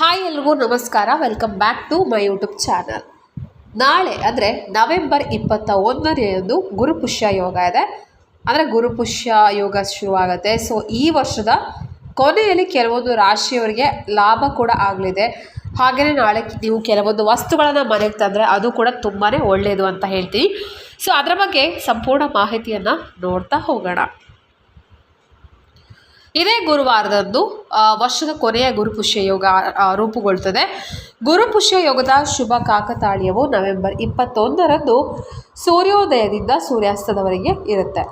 Hi ಎಲ್ರಿಗೂ ನಮಸ್ಕಾರ. Welcome back to my YouTube channel ನಾಳೆ ಅಂದರೆ ನವೆಂಬರ್ ಇಪ್ಪತ್ತ ಒಂದನೆಯದು ಗುರುಪುಷ್ಯ ಯೋಗ ಇದೆ. ಅಂದರೆ ಗುರುಪುಷ್ಯ ಯೋಗ ಶುರುವಾಗುತ್ತೆ ಸೊ ಈ ವರ್ಷದ ಕೊನೆಯಲ್ಲಿ ಕೆಲವೊಂದು ರಾಶಿಯವರಿಗೆ ಲಾಭ ಕೂಡ ಆಗಲಿದೆ. ಹಾಗೆಯೇ ನಾಳೆ ನೀವು ಕೆಲವೊಂದು ವಸ್ತುಗಳನ್ನು ಮನೆಗೆ ತಂದರೆ ಅದು ಕೂಡ ತುಂಬಾ ಒಳ್ಳೆಯದು ಅಂತ ಹೇಳ್ತೀನಿ. ಸೊ ಅದರ ಬಗ್ಗೆ ಸಂಪೂರ್ಣ ಮಾಹಿತಿಯನ್ನು ನೋಡ್ತಾ ಹೋಗೋಣ. ಇದೇ ಗುರುವಾರದಂದು ವರ್ಷದ ಕೊನೆಯ ಗುರುಪುಷ್ಯ ಯೋಗ ರೂಪುಗೊಳ್ತದೆ. ಗುರುಪುಷ್ಯ ಯೋಗದ ಶುಭ ಕಾಕತಾಳೀಯವು ನವೆಂಬರ್ ಇಪ್ಪತ್ತೊಂದರಂದು ಸೂರ್ಯೋದಯದಿಂದ ಸೂರ್ಯಾಸ್ತದವರೆಗೆ ಇರುತ್ತೆ.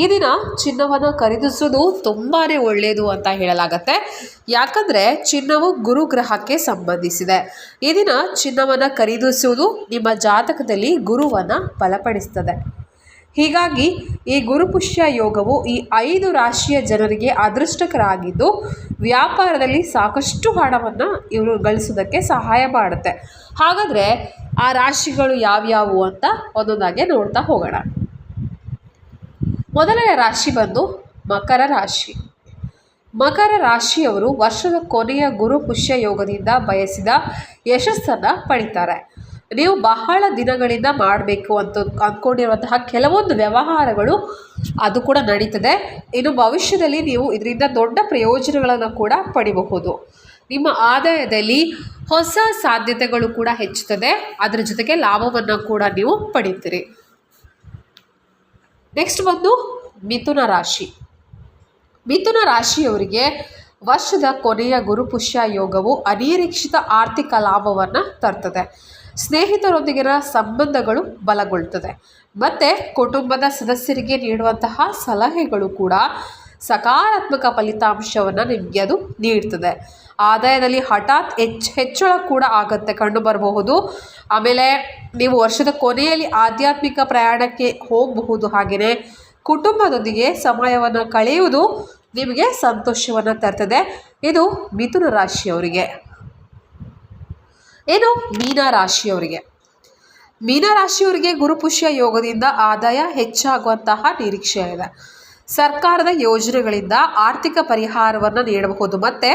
ಈ ದಿನ ಚಿನ್ನವನ್ನು ಖರೀದಿಸೋದು ತುಂಬಾ ಒಳ್ಳೆಯದು ಅಂತ ಹೇಳಲಾಗತ್ತೆ. ಯಾಕಂದರೆ ಚಿನ್ನವು ಗುರುಗ್ರಹಕ್ಕೆ ಸಂಬಂಧಿಸಿದೆ. ಈ ದಿನ ಚಿನ್ನವನ್ನು ಖರೀದಿಸುವುದು ನಿಮ್ಮ ಜಾತಕದಲ್ಲಿ ಗುರುವನ್ನು ಬಲಪಡಿಸ್ತದೆ. ಹೀಗಾಗಿ ಈ ಗುರುಪುಷ್ಯ ಯೋಗವು ಈ ಐದು ರಾಶಿಯ ಜನರಿಗೆ ಅದೃಷ್ಟಕರಾಗಿದ್ದು ವ್ಯಾಪಾರದಲ್ಲಿ ಸಾಕಷ್ಟು ಹಣವನ್ನು ಇವರು ಗಳಿಸೋದಕ್ಕೆ ಸಹಾಯ ಮಾಡುತ್ತೆ. ಹಾಗಾದರೆ ಆ ರಾಶಿಗಳು ಯಾವ್ಯಾವು ಅಂತ ಒಂದೊಂದಾಗೆ ನೋಡ್ತಾ ಹೋಗೋಣ. ಮೊದಲನೇ ರಾಶಿ ಬಂದು ಮಕರ ರಾಶಿ. ಮಕರ ರಾಶಿಯವರು ವರ್ಷದ ಕೊನೆಯ ಗುರುಪುಷ್ಯ ಯೋಗದಿಂದ ಬಯಸಿದ ಯಶಸ್ಸನ್ನು ಪಡಿತಾರೆ. ನೀವು ಬಹಳ ದಿನಗಳಿಂದ ಮಾಡಬೇಕು ಅಂತ ಅಂದ್ಕೊಂಡಿರುವಂತಹ ಕೆಲವೊಂದು ವ್ಯವಹಾರಗಳು ಅದು ಕೂಡ ನಡೀತದೆ. ಇನ್ನು ಭವಿಷ್ಯದಲ್ಲಿ ನೀವು ಇದರಿಂದ ದೊಡ್ಡ ಪ್ರಯೋಜನಗಳನ್ನು ಕೂಡ ಪಡಿಬಹುದು. ನಿಮ್ಮ ಆದಾಯದಲ್ಲಿ ಹೊಸ ಸಾಧ್ಯತೆಗಳು ಕೂಡ ಹೆಚ್ಚುತ್ತದೆ. ಅದರ ಜೊತೆಗೆ ಲಾಭವನ್ನು ಕೂಡ ನೀವು ಪಡೀತೀರಿ. ನೆಕ್ಸ್ಟ್ ಬಂದು ಮಿಥುನ ರಾಶಿ. ಮಿಥುನ ರಾಶಿಯವರಿಗೆ ವರ್ಷದ ಕೊನೆಯ ಗುರುಪುಷ್ಯ ಯೋಗವು ಅನಿರೀಕ್ಷಿತ ಆರ್ಥಿಕ ಲಾಭವನ್ನು ತರ್ತದೆ. ಸ್ನೇಹಿತರೊಂದಿಗಿನ ಸಂಬಂಧಗಳು ಬಲಗೊಳ್ತದೆ. ಮತ್ತು ಕುಟುಂಬದ ಸದಸ್ಯರಿಗೆ ನೀಡುವಂತಹ ಸಲಹೆಗಳು ಕೂಡ ಸಕಾರಾತ್ಮಕ ಫಲಿತಾಂಶವನ್ನು ನಿಮಗೆ ಅದು ನೀಡ್ತದೆ. ಆದಾಯದಲ್ಲಿ ಹಠಾತ್ ಹೆಚ್ಚು ಹೆಚ್ಚಳ ಕೂಡ ಆಗುತ್ತೆ ಕಂಡು ಬರಬಹುದು. ಆಮೇಲೆ ನೀವು ವರ್ಷದ ಕೊನೆಯಲ್ಲಿ ಆಧ್ಯಾತ್ಮಿಕ ಪ್ರಯಾಣಕ್ಕೆ ಹೋಗಬಹುದು ಹಾಗೆಯೇ ಕುಟುಂಬದೊಂದಿಗೆ ಸಮಯವನ್ನು ಕಳೆಯುವುದು ನಿಮಗೆ ಸಂತೋಷವನ್ನು ತರ್ತದೆ. ಇದು ಮಿಥುನ ರಾಶಿಯವರಿಗೆ. ಏನು? ಮೀನ ರಾಶಿಯವರಿಗೆ ಮೀನ ರಾಶಿಯವರಿಗೆ ಗುರುಪುಷ್ಯ ಯೋಗದಿಂದ ಆದಾಯ ಹೆಚ್ಚಾಗುವಂತಹ ನಿರೀಕ್ಷೆ ಇದೆ ಸರ್ಕಾರದ ಯೋಜನೆಗಳಿಂದ ಆರ್ಥಿಕ ಪರಿಹಾರವನ್ನು ನೀಡಬಹುದು ಮತ್ತು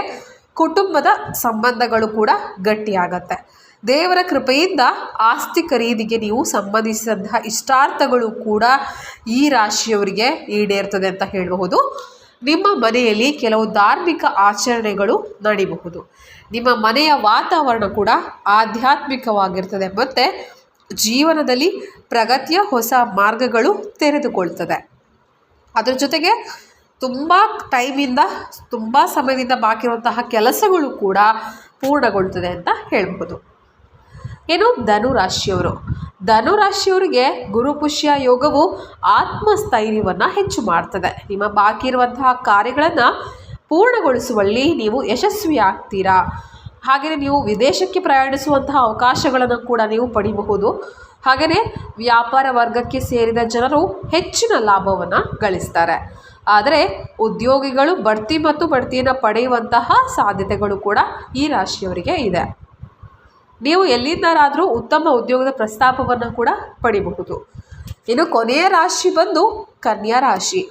ಕುಟುಂಬದ ಸಂಬಂಧಗಳು ಕೂಡ ಗಟ್ಟಿಯಾಗತ್ತೆ. ದೇವರ ಕೃಪೆಯಿಂದ ಆಸ್ತಿ ಖರೀದಿಗೆ ನೀವು ಸಂಬಂಧಿಸಿದಂತಹ ಇಷ್ಟಾರ್ಥಗಳು ಕೂಡ ಈ ರಾಶಿಯವರಿಗೆ ಈಡೇರ್ತದೆ ಅಂತ ಹೇಳಬಹುದು. ನಿಮ್ಮ ಮನೆಯಲ್ಲಿ ಕೆಲವು ಧಾರ್ಮಿಕ ಆಚರಣೆಗಳು ನಡೀಬಹುದು. ನಿಮ್ಮ ಮನೆಯ ವಾತಾವರಣ ಕೂಡ ಆಧ್ಯಾತ್ಮಿಕವಾಗಿರ್ತದೆ. ಮತ್ತು ಜೀವನದಲ್ಲಿ ಪ್ರಗತಿಯ ಹೊಸ ಮಾರ್ಗಗಳು ತೆರೆದುಕೊಳ್ತದೆ. ಅದರ ಜೊತೆಗೆ ತುಂಬ ಟೈಮಿಂದ, ತುಂಬ ಸಮಯದಿಂದ ಬಾಕಿರುವಂತಹ ಕೆಲಸಗಳು ಕೂಡ ಪೂರ್ಣಗೊಳ್ತದೆ ಅಂತ ಹೇಳ್ಬೋದು ಏನು? ಧನುರಾಶಿಯವರು. ಧನುರಾಶಿಯವರಿಗೆ ಧನು ರಾಶಿಯವರಿಗೆ ಗುರುಪುಷ್ಯ ಯೋಗವು ಆತ್ಮಸ್ಥೈರ್ಯವನ್ನು ಹೆಚ್ಚು ಮಾಡ್ತದೆ. ನಿಮ್ಮ ಬಾಕಿ ಇರುವಂತಹ ಕಾರ್ಯಗಳನ್ನು ಪೂರ್ಣಗೊಳಿಸುವಲ್ಲಿ ನೀವು ಯಶಸ್ವಿ ಆಗ್ತೀರಾ? ಹಾಗೆಯೇ ನೀವು ವಿದೇಶಕ್ಕೆ ಪ್ರಯಾಣಿಸುವಂತಹ ಅವಕಾಶಗಳನ್ನು ಕೂಡ ನೀವು ಪಡಿಬಹುದು. ಹಾಗೆಯೇ ವ್ಯಾಪಾರ ವರ್ಗಕ್ಕೆ ಸೇರಿದ ಜನರು ಹೆಚ್ಚಿನ ಲಾಭವನ್ನು ಗಳಿಸ್ತಾರೆ. ಆದರೆ ಉದ್ಯೋಗಿಗಳು ಬಡ್ತಿ ಮತ್ತು ಬಡ್ತಿಯನ್ನು ಪಡೆಯುವಂತಹ ಸಾಧ್ಯತೆಗಳು ಕೂಡ ಈ ರಾಶಿಯವರಿಗೆ ಇದೆ. ನೀವು ಎಲ್ಲಿಂದಾದರೂ ಉತ್ತಮ ಉದ್ಯೋಗದ ಪ್ರಸ್ತಾಪವನ್ನು ಕೂಡ ಪಡಿಬಹುದು. ಇನ್ನು ಕೊನೆಯ ರಾಶಿ ಬಂದು ಕನ್ಯಾ ರಾಶಿ.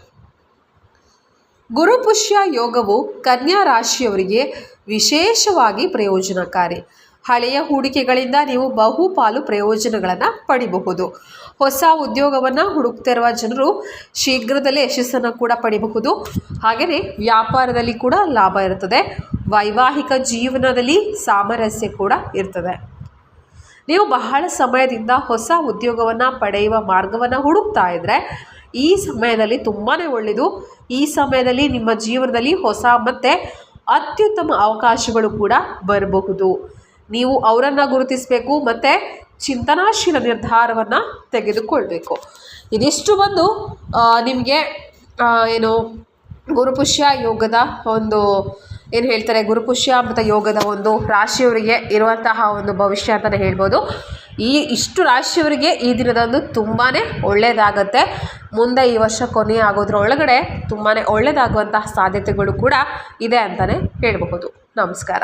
ಗುರುಪುಷ್ಯ ಯೋಗವು ಕನ್ಯಾ ರಾಶಿಯವರಿಗೆ ವಿಶೇಷವಾಗಿ ಪ್ರಯೋಜನಕಾರಿ. ಹಳೆಯ ಹೂಡಿಕೆಗಳಿಂದ ನೀವು ಬಹುಪಾಲು ಪ್ರಯೋಜನಗಳನ್ನು ಪಡಿಬಹುದು. ಹೊಸ ಉದ್ಯೋಗವನ್ನು ಹುಡುಕ್ತಿರುವ ಜನರು ಶೀಘ್ರದಲ್ಲೇ ಯಶಸ್ಸನ್ನು ಕೂಡ ಪಡಿಬಹುದು. ಹಾಗೆಯೇ ವ್ಯಾಪಾರದಲ್ಲಿ ಕೂಡ ಲಾಭ ಇರುತ್ತದೆ. ವೈವಾಹಿಕ ಜೀವನದಲ್ಲಿ ಸಾಮರಸ್ಯ ಕೂಡ ಇರ್ತದೆ. ನೀವು ಬಹಳ ಸಮಯದಿಂದ ಹೊಸ ಉದ್ಯೋಗವನ್ನು ಪಡೆಯುವ ಮಾರ್ಗವನ್ನು ಹುಡುಕ್ತಾ ಇದ್ದರೆ ಈ ಸಮಯದಲ್ಲಿ ತುಂಬಾ ಒಳ್ಳೆಯದು. ಈ ಸಮಯದಲ್ಲಿ ನಿಮ್ಮ ಜೀವನದಲ್ಲಿ ಹೊಸ ಮತ್ತು ಅತ್ಯುತ್ತಮ ಅವಕಾಶಗಳು ಕೂಡ ಬರಬಹುದು. ನೀವು ಅವರನ್ನು ಗುರುತಿಸಬೇಕು ಮತ್ತು ಚಿಂತನಾಶೀಲ ನಿರ್ಧಾರವನ್ನು ತೆಗೆದುಕೊಳ್ಬೇಕು. ಇದಿಷ್ಟು ಬಂದು ನಿಮಗೆ ಏನು ಗುರುಪುಷ್ಯ ಯೋಗದ ಒಂದು ಏನು ಹೇಳ್ತಾರೆ? ಗುರುಪುಷ್ಯ ಮತ್ತು ಯೋಗದ ಒಂದು ರಾಶಿಯವರಿಗೆ ಇರುವಂತಹ ಒಂದು ಭವಿಷ್ಯ ಅಂತಲೇ ಹೇಳ್ಬೋದು. ಈ ಇಷ್ಟು ರಾಶಿಯವರಿಗೆ ಈ ದಿನದಂದು ತುಂಬಾ ಒಳ್ಳೆಯದಾಗತ್ತೆ ಮುಂದೆ ಈ ವರ್ಷ ಕೊನೆ ಆಗೋದ್ರ ಒಳಗಡೆ ತುಂಬಾ ಒಳ್ಳೆಯದಾಗುವಂತಹ ಸಾಧ್ಯತೆಗಳು ಕೂಡ ಇದೆ ಅಂತಲೇ ಹೇಳಬಹುದು. ನಮಸ್ಕಾರ.